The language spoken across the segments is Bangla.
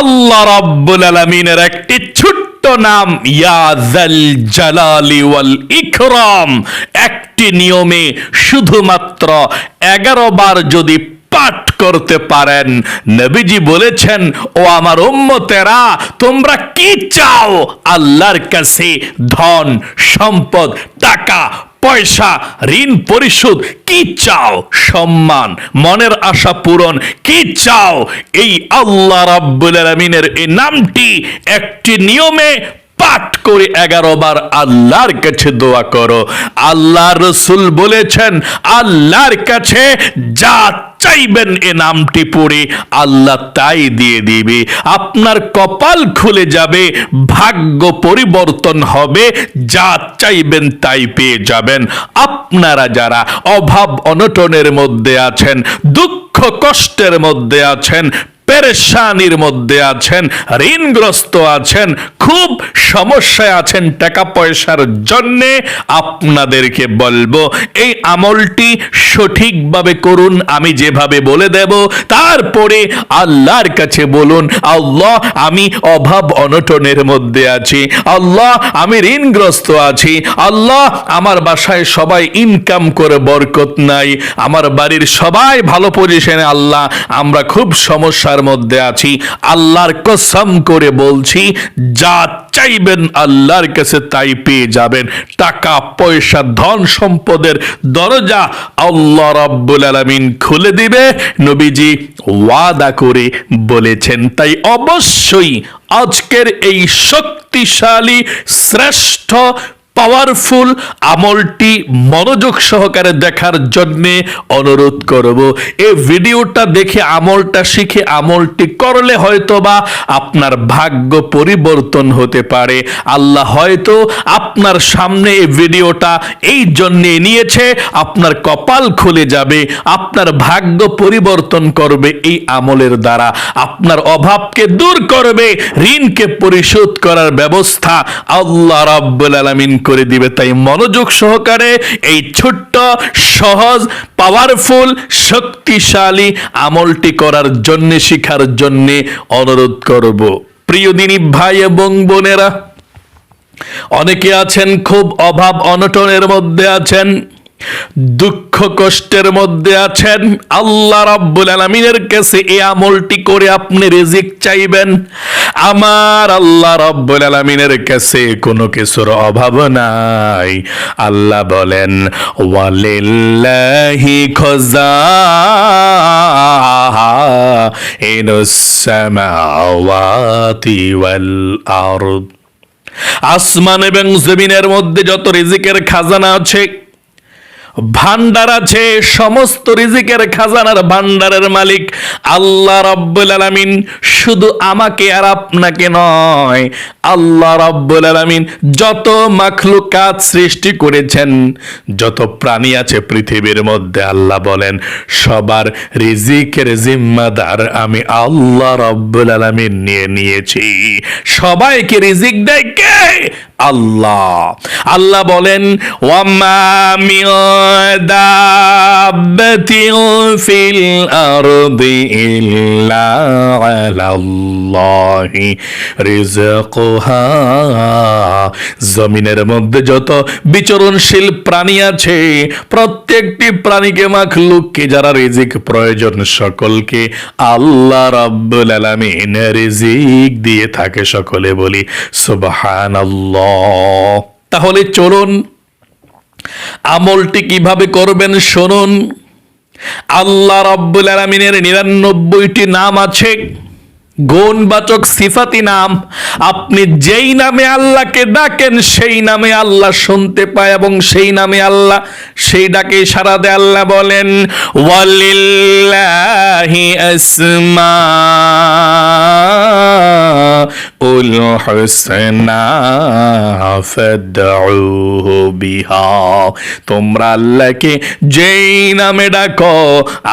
আল্লাহ রাব্বুল আলামিনের একটি ছোট্ট নাম ইয়াজাল জালালি ওয়াল ইকরাম। একটি নিয়মে শুধুমাত্র এগারো বার যদি পাঠ করতে পারেন, নবীজি বলেছেন, ও আমার উম্মতেরা, তোমরা কি চাও? আল্লাহর কাছে ধন, সম্পদ, টাকা পয়সা, ঋণ পরিশোধ, কি চাও? সম্মান, মনের আশা পূরণ, কি চাও? এই আল্লাহ রাব্বুল আলামিনের এই নামটি একটি নিয়মে পাঠ করে এগারো বার আল্লাহর কাছে দোয়া করো। আল্লাহ রসুল বলেছেন, আল্লাহর কাছে যা চাইবেন এ নামটি পড়ে আল্লাহ তাই দিয়ে দিবে। আপনার কপাল খুলে যাবে, ভাগ্য পরিবর্তন হবে, যা চাইবেন তাই পেয়ে যাবেন। আপনারা যারা অভাব অনটনের মধ্যে আছেন, দুঃখ কষ্টের মধ্যে আছেন পেরেশানির মধ্যে আছেন, ঋণগ্রস্ত আছেন, খুব সমস্যায় আছেন টাকা পয়সার জন্যে আপনাদেরকে বলব, এই আমলটি সঠিকভাবে করুন, আমি যেভাবে বলে দেব, তারপরে আল্লাহর কাছে বলুন, আল্লাহ আমি অভাব অনটনের মধ্যে আছি, আল্লাহ আমি ঋণগ্রস্ত আছি, আল্লাহ আমার বাসায় সবাই ইনকাম করে বরকত নাই, আমার বাড়ির সবাই ভালো পজিশনে আল্লাহ, আমরা খুব সমস্যার মধ্যে আছি, আল্লাহর কসম করে বলছি, যা চাইবেন আল্লাহর কাছে তাই পেয়ে যাবেন। টাকা, পয়সা, ধন সম্পদের দরজা আল্লাহ রাব্বুল আলামিন খুলে দিবে, নবীজি ওয়াদা করে বলেছেন। তাই অবশ্যই আজকের এই শক্তিশালী, শ্রেষ্ঠ পাওয়ারফুল আমলটি মনোযোগ সহকারে দেখার জন্যে অনুরোধ করব। এই ভিডিওটা দেখে আমলটা শিখে আমলটি করলে হয়তোবা আপনার ভাগ্য পরিবর্তন হতে পারে। আল্লাহ হয়তো আপনার সামনে এই ভিডিওটা এই জন্যে নিয়েছে, আপনার কপাল খুলে যাবে, আপনার ভাগ্য পরিবর্তন করবে এই আমলের দ্বারা। আপনার অভাবকে দূর করবে, ঋণকে পরিশোধ করার ব্যবস্থা আল্লাহ রাব্বুল আলামিন করে দিবে তাই মনোযোগ সহকারে এই ছোট্ট, সহজ পাওয়ারফুল শক্তিশালী আমলটি করার জন্য, শিখার জন্য অনুরোধ করব। প্রিয় দিনী ভাই এবং বোনেরা, অনেকে আছেন খুব অভাব অনটনের মধ্যে আছেন। দুঃখ কষ্টের মধ্যে আছেন। আল্লাহ রাব্বুল আলামিনের কাছে এই আমলটি করে আপনি রিজিক চাইবেন। আমার আল্লাহ রাব্বুল আলামিনের কাছে কোনো কিছুর অভাব নাই। আল্লাহ বলেন, ওয়ালিল্লাহি খাযাইনুস সামাওয়াতি ওয়াল আরদ। আসমান এবং জমিনের মধ্যে যত রিজিকের খাজানা আছে ভান্ডার আছে, সমস্ত রিজিকের খাজানার ভান্ডারের মালিক আল্লাহ রাব্বুল আলামিন। শুধু আমাকে আর আপনাকে নয়, আল্লাহ রাব্বুল আলামিন যত মাখলুকাত সৃষ্টি করেছেন, যত প্রাণী আছে পৃথিবীর মধ্যে, আল্লাহ বলেন, সবার রিজিকের জিম্মাদার আমি আল্লাহ রাব্বুল আলামিন নিয়ে নিয়েছি। সবাইকে রিজিক দেয় কে? আল্লাহ। আল্লাহ বলেন ওয়াম্মা মিন দাব্বাতিন ফিল আরদি ইল্লা আলাল্লাহি রিজকুহা জমিনের মধ্যে যত বিচরণশীল প্রাণী আছে, প্রত্যেকটি প্রাণীকে মাখলুককে যারা রিজিক প্রয়োজন সকলকে আল্লাহ রাব্বুল আলামিন রিজিক দিয়ে থাকে সকলে বলি সুবহানাল্লাহ। তাহলে চলুন আমলটি কীভাবে করবেন শুনুন। আল্লাহ রাব্বুল আলামিনের নিরানব্বইটি নাম আছে। গুণবাচক সিফাতি নাম, আপনি যেই নামে আল্লাহকে ডাকেন, সেই নামে আল্লাহ শুনতে পায় এবং সেই নামে আল্লাহ সেই ডাকে সারা দেয়। আল্লাহ বলেন, ওয়ালিল্লাহি আসমা, উল হুসনা, ফাদউহু বিহা। তোমরা আল্লাহকে যেই নামে ডাকো,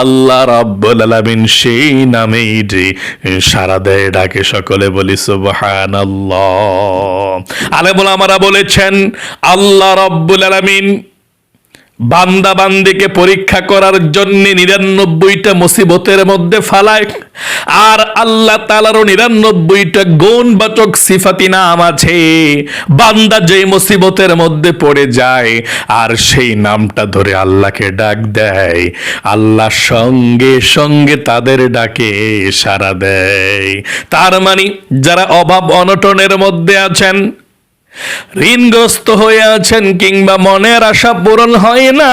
আল্লাহ রাব্বুল আলামিন সেই নামেই যে সারা দেয় ডাকে সকলে বলি সুবহানাল্লাহ। আলেমুল আমারা বলেছেন আল্লাহ রব্বুল আলামিন বান্দা বান্দিকে পরীক্ষা করার জন্য নিরানব্বইটা মুসিবতের মধ্যে ফালায়। আর আল্লাহ তালারও নিরানব্বইটা গুণবাচক সিফাতি নাম আছে। বান্দা যে মুসিবতের মধ্যে পড়ে যায়, আর সেই নামটা ধরে আল্লাহকে ডাক দেয়। আল্লাহ সঙ্গে সঙ্গে তাদের ডাকে সাড়া দেয়। তার মানে যারা অভাব অনটনের মধ্যে আছেন ঋণগ্রস্ত হয়ে আছেন কিংবা মনের আশা পূরণ হয় না,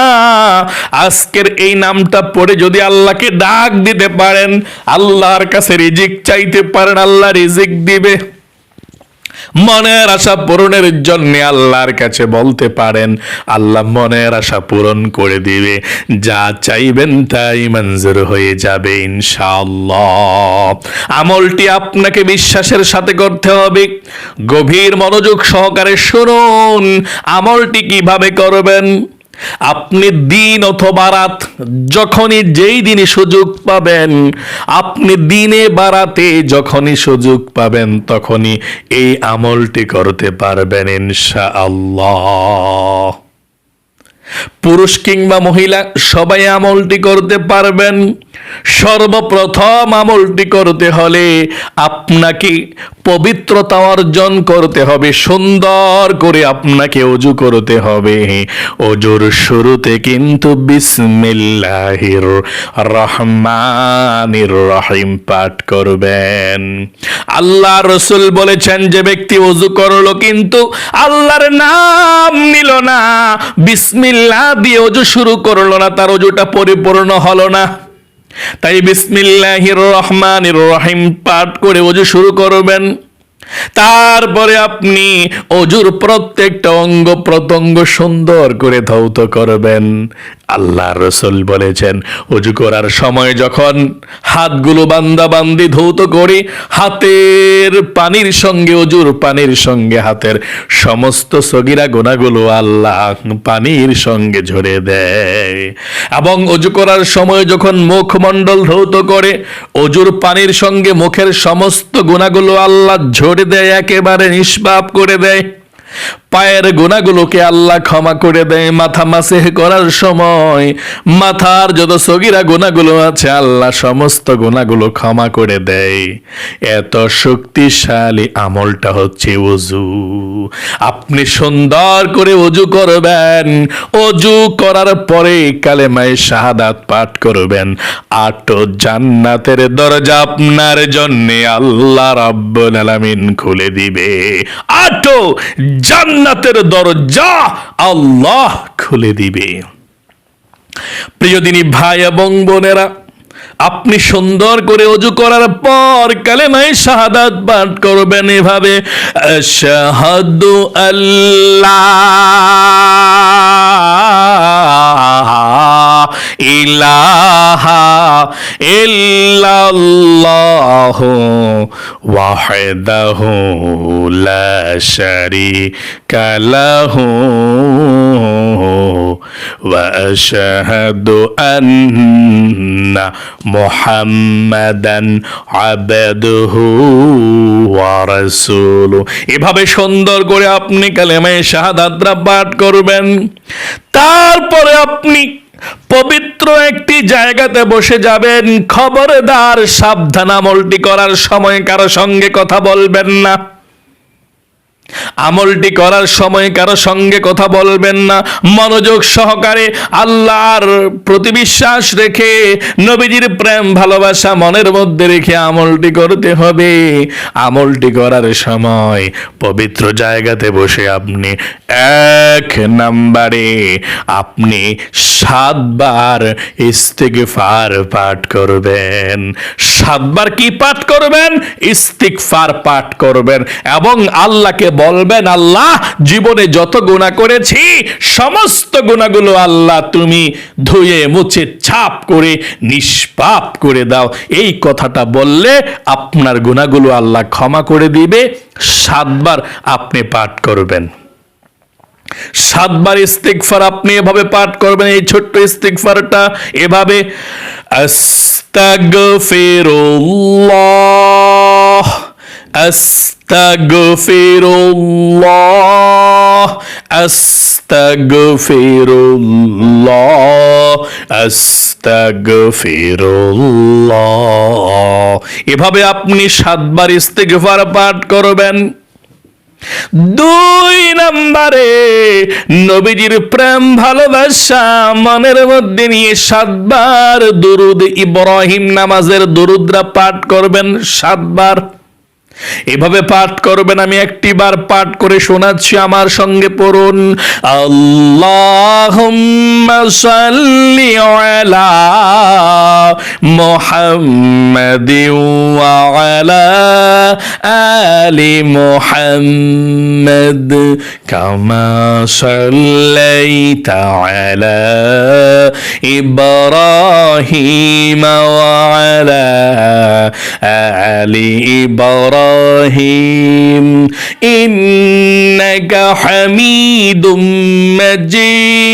আজকের এই নামটা পড়ে যদি আল্লাহকে ডাক দিতে পারেন, আল্লাহর কাছে রিজিক চাইতে পারেন, আল্লাহ রিজিক দিবে। মনের আশা পূরণের জন্য আল্লাহর কাছে বলতে পারেন, আল্লাহ মনের আশা পূরণ করে দিবে। যা চাইবেন তাই মঞ্জুর হয়ে যাবে ইনশাআল্লাহ। আমলটি আপনাকে বিশ্বাসের সাথে করতে হবে। গভীর মনোযোগ সহকারে শুনুন, আমলটি কীভাবে করবেন? আপনি দিন অথবা রাত, যখনই যেই দিনে সুযোগ পাবেন, আপনি দিনে বারাতে যখনই সুযোগ পাবেন, তখনই এই আমলটি করতে পারবেন ইনশা আল্লাহ পুরুষ কিংবা মহিলা, সবাই আমলটি করতে পারবেন। সর্বপ্রথম আমলটি করতে হলে আপনাকে পবিত্রতা অর্জন করতে হবে, সুন্দর করে আপনাকে অজু করতে হবে। অজুর শুরুতে কিন্তু বিসমিল্লাহির রহমানির রহিম পাঠ করবেন। আল্লাহ রসুল বলেছেন, যে ব্যক্তি অজু করল কিন্তু আল্লাহর নাম নিল না বিসমিল্লাহ দিয়ে অজু শুরু করল না, তার অজুটা পরিপূর্ণ হলো না। তাই বিসমিল্লাহির রহমানির রহিম পাঠ করে অজু শুরু করবেন। তারপরে আপনি অজুর প্রত্যেকটা অঙ্গ প্রত্যঙ্গ সুন্দর করে ধৌত করবেন। আল্লাহ রসুল বলেছেন, অজু করার সময় যখন হাতগুলো বান্দা বান্দি ধৌত করে, হাতের পানির সঙ্গে, অজুর পানির সঙ্গে হাতের সমস্ত সগিরা গোনাগুলো আল্লাহ পানির সঙ্গে ঝরে দেয়। এবং অজু করার সময় যখন মুখমণ্ডল ধৌত করে, অজুর পানির সঙ্গে মুখের সমস্ত গুণাগুলো আল্লাহ ঝরে দেয় একেবারে নিষ্পাপ করে দেয়। পায়ের গোনাগুলোকে আল্লাহ ক্ষমা করে দেয়। মাথা মাসেহ করার সময় মাথার যত সগিরা গোনাগুলো আছে, আল্লাহ সমস্ত গোনাগুলো ক্ষমা করে দেয়। এত শক্তিশালী আমলটা হচ্ছে অজু আপনি সুন্দর করে অজু করবেন। অজু করার পরে কালেমায় শাহাদাত পাঠ করবেন। আটো জান্নাতের দরজা আপনার জন্যে আল্লাহ রাব্বুল আলামিন খুলে দিবে। আটো জান্নাতের দরজা আল্লাহ খুলে দিবে। প্রিয় দিনই ভাই এবং বোনেরা, আপনি সুন্দর করে অজু করার পর কালেমায় শাহাদাত পাঠ করবেন এভাবে শাহাদু আল্লাহ ইলাহা ইল্লাল্লাহ ওয়াহদাহু লা শারীকা লাহু واشهد ان محمدا عبده ورسوله এভাবে সুন্দর করে আপনি কালেমায়ে শাহাদাতরা পাঠ করবেন তারপরে আপনি পবিত্র একটি জায়গাতে বসে যাবেন, খবরদার সাবধান আমলটি করার সময় কারও সঙ্গে কথা বলবেন না। আমলটি করার সময় কারও সঙ্গে কথা বলবেন না। মনোযোগ সহকারে আল্লাহর প্রতি বিশ্বাস রেখে নবীজির প্রেম, ভালোবাসা মনের মধ্যে রেখে আমলটি করতে হবে। আমলটি করার সময় পবিত্র জায়গাতে বসে আপনি এক নাম্বারে আপনি সাতবার ইস্তিগফার পাঠ করবেন। সাতবার কি পাঠ করবেন? ইস্তিগফার পাঠ করবেন এবং আল্লাহকে বলবেন, আল্লাহ, জীবনে যত গুণা করেছি, সমস্ত গুণাগুলো আল্লাহ তুমি ধুয়ে, মুছে, ছাপ করে, নিষ্পাপ করে দাও। এই কথাটা বললে আপনার গুণাগুলো আল্লাহ ক্ষমা করে দিবে। সাতবার আপনি পাঠ করবেন। সাতবার ইস্তিগফার আপনি এভাবে পাঠ করবেন, এই ছোট্ট ইস্তিগফারটা। এভাবে, আস্তাগফিরুল্লাহ। আস্তাগফিরুল্লাহ আস্তাগফিরুল্লাহ আস্তাগফিরুল্লাহ এভাবে আপনি সাতবার ইস্তেগফার পাঠ করবেন। দুই নম্বরে নবীজির প্রেম, ভালোবাসা, মনের মধ্যে নিয়ে সাতবার দুরুদ ইব্রাহিম নামাজের দুরুদরা পাঠ করবেন। সাতবার এভাবে পাঠ করবেন, আমি একটি বার পাঠ করে শোনাচ্ছি আমার সঙ্গে পড়ুন। আল্লাহ আলা মুহাম্মাদ কামা সাল্লাইতা আলা ইব্রাহিম ওয়া আলা আলি ইব্রাহিম ইন্নাকা হামিদুম মাজিদ।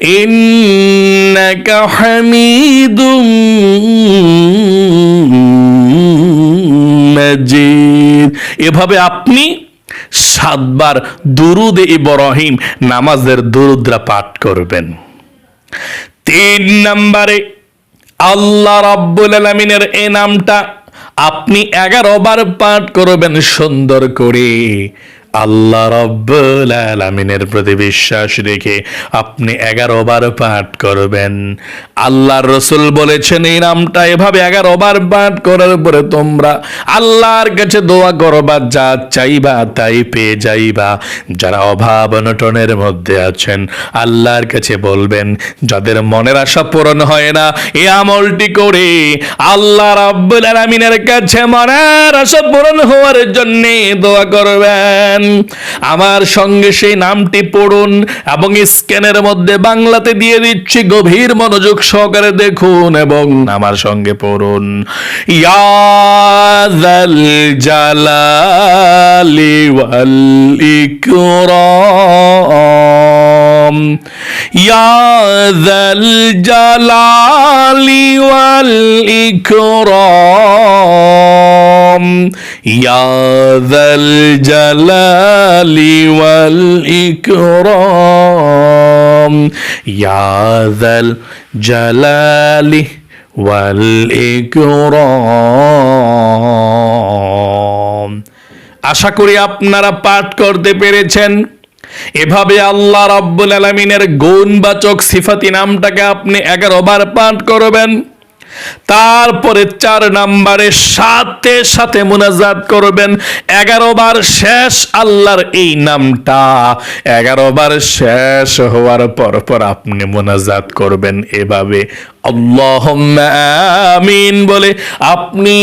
ইন্নাকা এভাবে আপনি সাতবার দুরুদ ইব্রাহিম নামাজের দুরুদ্রা পাঠ করবেন। তিন নম্বরে আল্লাহ রাব্বুল আলামিনের এ নামটা আপনি এগারো বার পাঠ করবেন সুন্দর করে। আল্লাহ রব্বুল আলামিনের প্রতি বিশ্বাস রেখে আপনি এগারো বার পাঠ করবেন। আল্লাহর রসুল বলেছেন, এই নামটা এভাবে এগারো বার পাঠ করার পরে তোমরা আল্লাহর কাছে দোয়া করবা, যা চাইবা তাই পেয়ে যাইবা। যারা অভাব অনটনের মধ্যে আছেন, আল্লাহর কাছে বলবেন, যাদের মনের আশা পূরণ হয় না এ আমলটি করে আল্লাহ রাব্বুল আলামিনের কাছে মনের আশা পূরণ হওয়ার জন্যে দোয়া করবেন। আমার সঙ্গে সেই নামটি পড়ুন এবং স্ক্যানের মধ্যে বাংলাতে দিয়ে দিচ্ছি গভীর মনোযোগ সহকারে দেখুন এবং আমার সঙ্গে পড়ুন। ইয়াজাল জালালি ওয়াল ইকরাম। ইয়াজাল জালালি ওয়াল ইকরাম। ইয়াজাল জালালি ওয়াল ইকরাম ইয়াজাল জালালি ওয়াল ইকরাম আশা করি আপনারা পাঠ করতে পেরেছেন। এভাবে আল্লাহ রাব্বুল আলামিনের গুণবাচক সিফাতি নামটাকে আপনি এগারো বার পাঠ করবেন। তারপরে চার নাম্বারে সাথে সাথে মুনাজাত করবেন। এগারো বার শেষ আল্লাহর এই নামটা। এগারো বার শেষ হওয়ার পর পর আপনি মুনাজাত করবেন এভাবে। আমিন বলে আপনি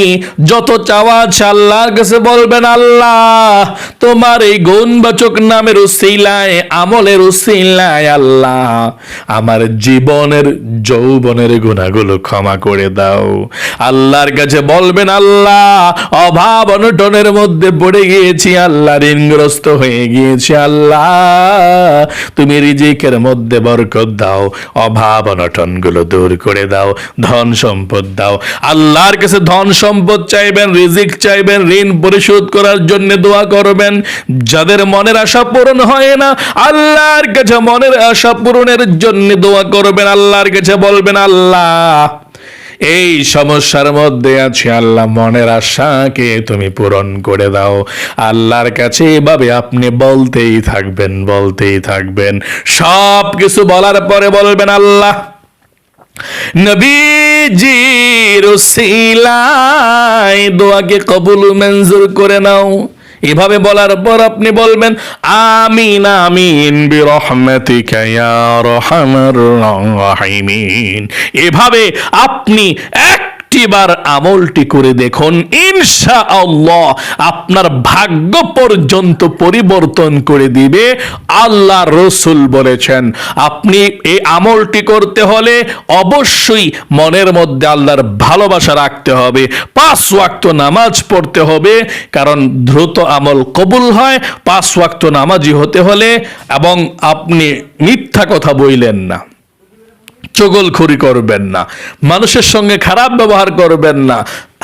যত চাওয়া আছে আল্লাহর কাছে বলবেন, আল্লাহ, তোমার এই গুণবাচক নামের উসিলায়, আমলের উসিলায় আল্লাহ, আমার জীবনের, যৌবনের গুণাগুলো ক্ষমা করে দাও। আল্লাহর কাছে বলবেন, আল্লাহ, অভাব অনটনের মধ্যে পড়ে গিয়েছি, আল্লাহ ঋণগ্রস্ত হয়ে গিয়েছি, আল্লাহ, তুমি রিজিকের মধ্যে বরকত দাও, অভাব অনটনগুলো দূর করে দাও, ধন সম্পদ দাও। আল্লাহর কাছে ধন সম্পদ চাইবেন, রিজিক চাইবেন, ঋণ পরিশোধ করার জন্য দোয়া করবেন। যাদের মনের আশা পূরণ হয় না, আল্লাহর কাছে মনের আশা পূরণের জন্য দোয়া করবেন। আল্লাহর কাছে বলবেন, আল্লাহ এই সমস্যার মধ্যে আছে, আল্লাহ মনের আশাকে তুমি পূরণ করে দাও। আল্লাহর কাছে এভাবে আপনি বলতেই থাকবেন বলতেই থাকবেন। সব কিছু বলার পরে বলবেন, আল্লাহ নবীজির দোয়াকে কবুল, মঞ্জুর করে নাও। এভাবে বলার পর আপনি বলবেন আমিন আমিন বিরহমাতিকা ইয়া রহমার এভাবে আপনি এক একটিবার আমলটি করে দেখুন ইনশা আল্লাহ আপনার ভাগ্য পর্যন্ত পরিবর্তন করে দিবে, আল্লাহ রসুল বলেছেন। আপনি এই আমলটি করতে হলে অবশ্যই মনের মধ্যে আল্লাহর ভালোবাসা রাখতে হবে, পাঁচ ওয়াক্ত নামাজ পড়তে হবে, কারণ দ্রুত আমল কবুল হয়, পাঁচ ওয়াক্ত নামাজি হতে হলে, এবং আপনি মিথ্যা কথা বইলেন না। চগলখড়ি করবেন না। মানুষের সঙ্গে খারাপ ব্যবহার করবেন না।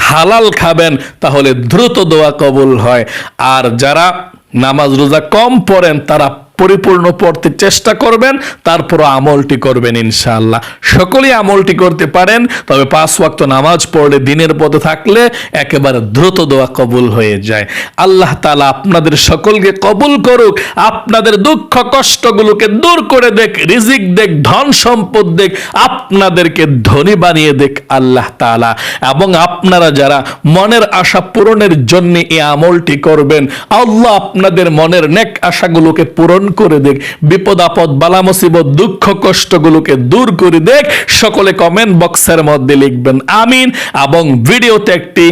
হালাল খাবেন, তাহলে দ্রুত দোয়া কবুল হয়। আর যারা নামাজ রোজা কম পড়েন, তারা পরিপূর্ণ পড়তে চেষ্টা করবেন তারপর আমলটি করবেন ইনশাআল্লাহ। সকলেই আমলটি করতে পারেন, তবে পাঁচ ওয়াক্ত নামাজ পড়লে দিনের পথে থাকলে একেবারে দ্রুত দোয়া কবুল হয়ে যায়। আল্লাহ তাআলা আপনাদের সকলকে কবুল করুক, আপনাদের দুঃখ কষ্টগুলোকে দূর করে দেখ, রিজিক দেখ, ধন সম্পদ দেখ, আপনাদেরকে ধনী বানিয়ে দেখ আল্লাহ তাআলা। এবং আপনারা যারা মনের আশা পূরণের জন্য এই আমলটি করবেন, আল্লাহ আপনাদের মনের নেক আশাগুলোকে পূরণ করে দেখ। বিপদ, আপদ, বালা, মুসিবত, দুঃখ, কষ্টগুলোকে দূর করে দেখ। সকলে কমেন্ট বক্সের মধ্যে লিখবেন আমিন এবং ভিডিওতে একটি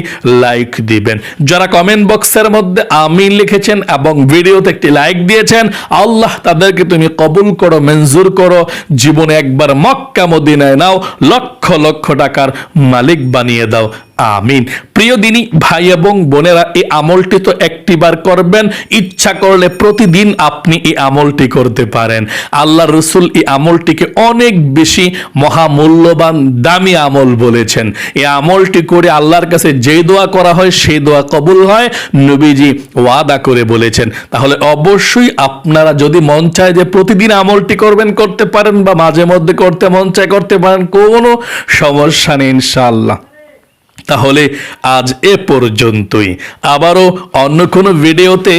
লাইক দিবেন। যারা কমেন্ট বক্সের মধ্যে আমিন লিখেছেন এবং ভিডিওতে একটি লাইক দিয়েছেন, আল্লাহ তাদেরকে তুমি কবুল করো, মঞ্জুর করো। জীবনে একবার মক্কা, মদিনায় নাও, লক্ষ লক্ষ লক্ষ টাকার মালিক বানিয়ে দাও। আমিন। প্রিয় দিনী, ভাই এবং বোনেরা, এই আমলটি তো একটিবার করবেন। ইচ্ছা করলে প্রতিদিন আপনি এই আমলটি করতে পারেন। আল্লাহ রসুল এই আমলটিকে অনেক বেশি মহামূল্যবান, দামি আমল বলেছেন। এই আমলটি করে আল্লাহর কাছে যে দোয়া করা হয় সেই দোয়া কবুল হয়, নবীজি ওয়াদা করে বলেছেন। তাহলে অবশ্যই আপনারা যদি মন চায় যে প্রতিদিন আমলটি করবেন, করতে পারেন বা মাঝে মধ্যে করতে মন চায়, করতে পারেন, কোনো সমস্যা নেই ইনশাআল্লাহ। তাহলে আজ এ পর্যন্তই। আবারও অন্য কোনো ভিডিওতে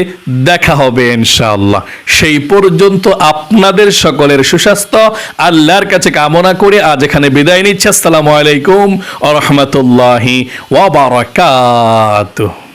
দেখা হবে ইনশাআল্লাহ। সেই পর্যন্ত আপনাদের সকলের সুস্বাস্থ্য, আল্লাহর কাছে কামনা করে আজ এখানে বিদায় নিচ্ছি। আসসালামু আলাইকুম আ রহমতুল্লাহি ওয়া বারাকাতুহু।